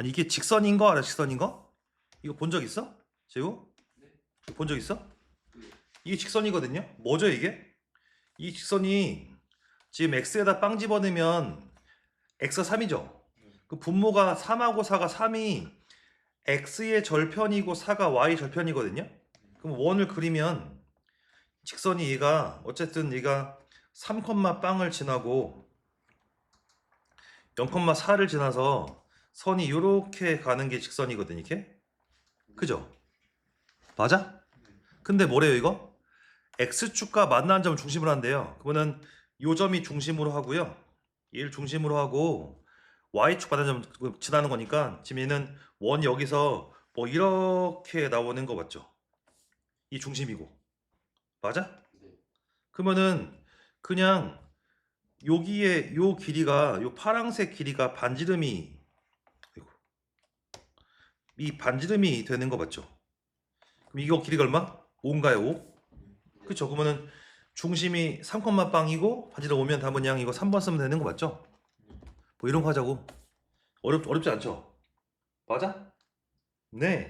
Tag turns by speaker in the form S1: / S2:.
S1: 아니 이게 직선인 거 알아? 직선인 거? 이거 본 적 있어? 재우?
S2: 네.
S1: 본 적 있어?
S2: 네.
S1: 이게 직선이거든요. 뭐죠 이게? 이 직선이 지금 x에다 빵 집어넣으면 x 3이죠. 그 분모가 3하고 4가 3이 x의 절편이고 4가 y 절편이거든요. 그럼 원을 그리면 직선이 얘가 어쨌든 얘가 3, 빵을 지나고 0,4를 지나서 선이 이렇게 가는 게 직선이거든 이게. 그죠? 맞아? 근데 뭐래요 이거? x축과 만나는 점을 중심으로 한대요. 그러면은 요 점이 중심으로 하고요. 얘를 중심으로 하고 y축 만나는 점 지나는 거니까 지금 얘는 원 여기서 뭐 이렇게 나오는 거 맞죠? 이 중심이고. 맞아?
S2: 네.
S1: 그러면은 그냥 여기에 요 길이가 요 파랑색 길이가 반지름이. 이 반지름이 되는 거 맞죠? 그럼 이거 길이가 얼마? 5인가요? 5? 그쵸? 그러면은 중심이 3,빵이고 반지름 오면 답은 그냥 이거 3번 쓰면 되는 거 맞죠? 뭐 이런 거 하자고. 어렵 어렵지 않죠? 맞아? 네.